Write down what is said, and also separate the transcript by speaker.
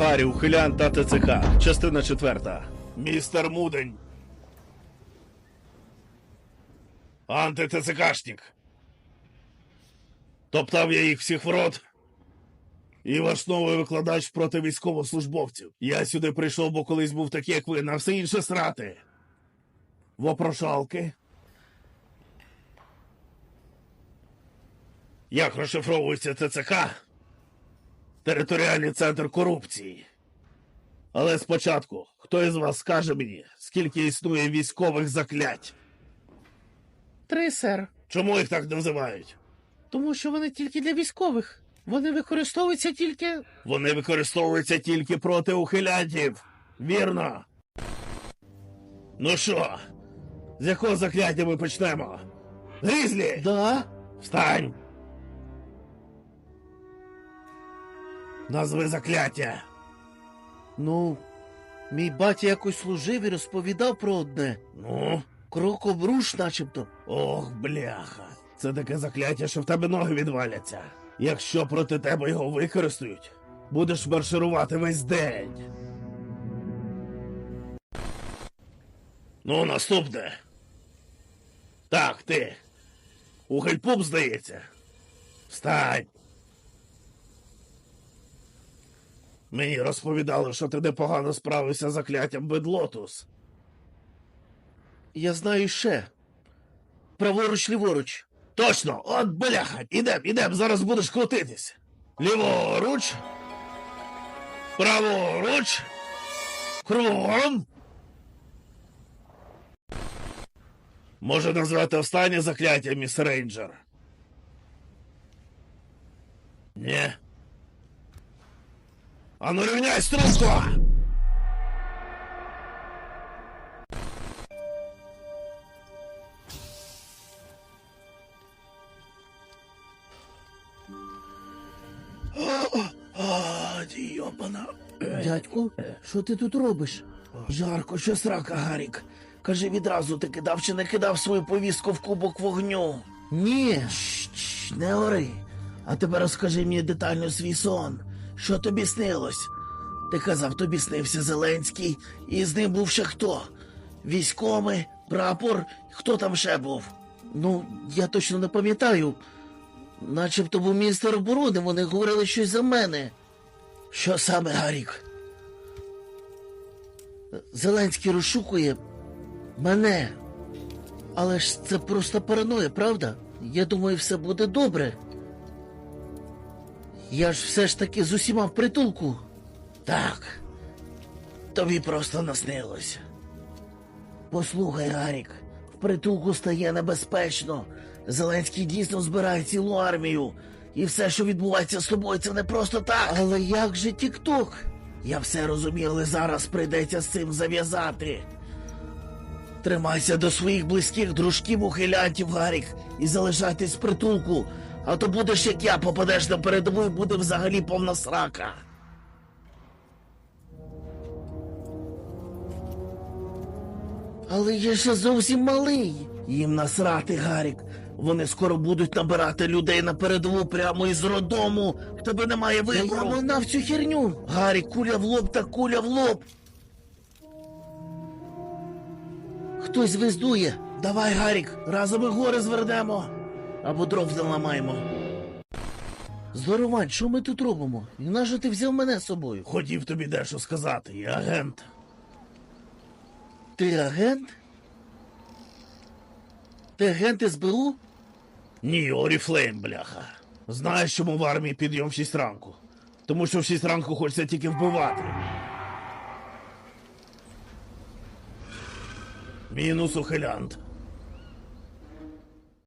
Speaker 1: Гаррі, ухилян та ТЦК. Частина четверта. Містер Мудень. Анти-ТЦКшник. Топтав я їх всіх в рот. І ваш новий викладач проти військовослужбовців. Я сюди прийшов, бо колись був такий, як ви, на все інше срати. Вопрошалки. Як розшифровується ТЦК? Територіальний центр корупції. Але спочатку, хто із вас скаже мені, скільки існує військових заклять?
Speaker 2: Три, сер.
Speaker 1: Чому їх так називають?
Speaker 2: Тому що вони тільки для військових. Вони використовуються тільки.
Speaker 1: Вони використовуються тільки проти ухилянтів. Вірно. Ну що, з якого закляття ми почнемо? Грізлі!
Speaker 2: Да.
Speaker 1: Встань! Назви закляття.
Speaker 2: Ну, мій батя якось служив і розповідав про одне.
Speaker 1: Ну,
Speaker 2: Крокобруш, начебто.
Speaker 1: ох, бляха. Це таке закляття, що в тебе ноги відваляться. Якщо проти тебе його використають, будеш марширувати весь день. Ну, наступне. Так, ти. Ухильпуп, здається. Встань. Мені розповідали, що ти непогано справився з закляттям Бедлотус.
Speaker 2: Я знаю ще. Праворуч, ліворуч.
Speaker 1: Точно, от бляха, ідем, ідем, зараз будеш крутитись. Ліворуч. Праворуч. Кругом. Може назвати останнє закляття, міс Рейнджер? Ні. Ану рівняй струнку! А.
Speaker 2: Дядьку, що ти тут робиш?
Speaker 1: Жарко, що срака, Гарік. Кажи відразу, ти кидав чи не кидав свою повістку в кубок вогню.
Speaker 2: Ні.
Speaker 1: Чш, не ори. А тепер розкажи мені детально свій сон. Що тобі снилось? Ти казав, тобі снився Зеленський, і з ним був ще хто? Військомий, прапор, хто там ще був?
Speaker 2: Ну, я точно не пам'ятаю. Начебто був міністр оборони, вони говорили щось за мене.
Speaker 1: Що саме, Гарік?
Speaker 2: Зеленський розшукує мене. Але ж це просто параноя, правда? Я думаю, все буде добре. Я ж все ж таки з усіма в притулку.
Speaker 1: Так. Тобі просто наснилось. Послухай, Гарік, в притулку стає небезпечно. Зеленський дійсно збирає цілу армію. І все, що відбувається з тобою, це не просто так.
Speaker 2: Але як же Тік-Ток?
Speaker 1: Я все розумію, але зараз прийдеться з цим зав'язати. Тримайся до своїх близьких дружків ухилянтів, Гарік, і залишайтесь в притулку, а то будеш як я, попадеш на передову і буде взагалі повна срака.
Speaker 2: Але я ще зовсім малий.
Speaker 1: Їм насрати, Гарік. Вони скоро будуть набирати людей на передову прямо із роддому. В тебе немає
Speaker 2: Та я
Speaker 1: вибору.
Speaker 2: минав цю херню.
Speaker 1: Гарік, куля в лоб та куля в лоб.
Speaker 2: Хтось виздує.
Speaker 1: Давай, Гарік, разом і гори звернемо. Або дров наламаємо.
Speaker 2: Здоровань, що ми тут робимо? І нащо ти взяв мене з собою?
Speaker 1: Хотів тобі дещо сказати, я агент.
Speaker 2: Ти агент? Ти агент СБУ?
Speaker 1: Ні, Оріфлейм, бляха. Знаєш, чому в армії підйом в 6 ранку? Тому що в 6 ранку хочеться тільки вбивати. Мінус ухилянт.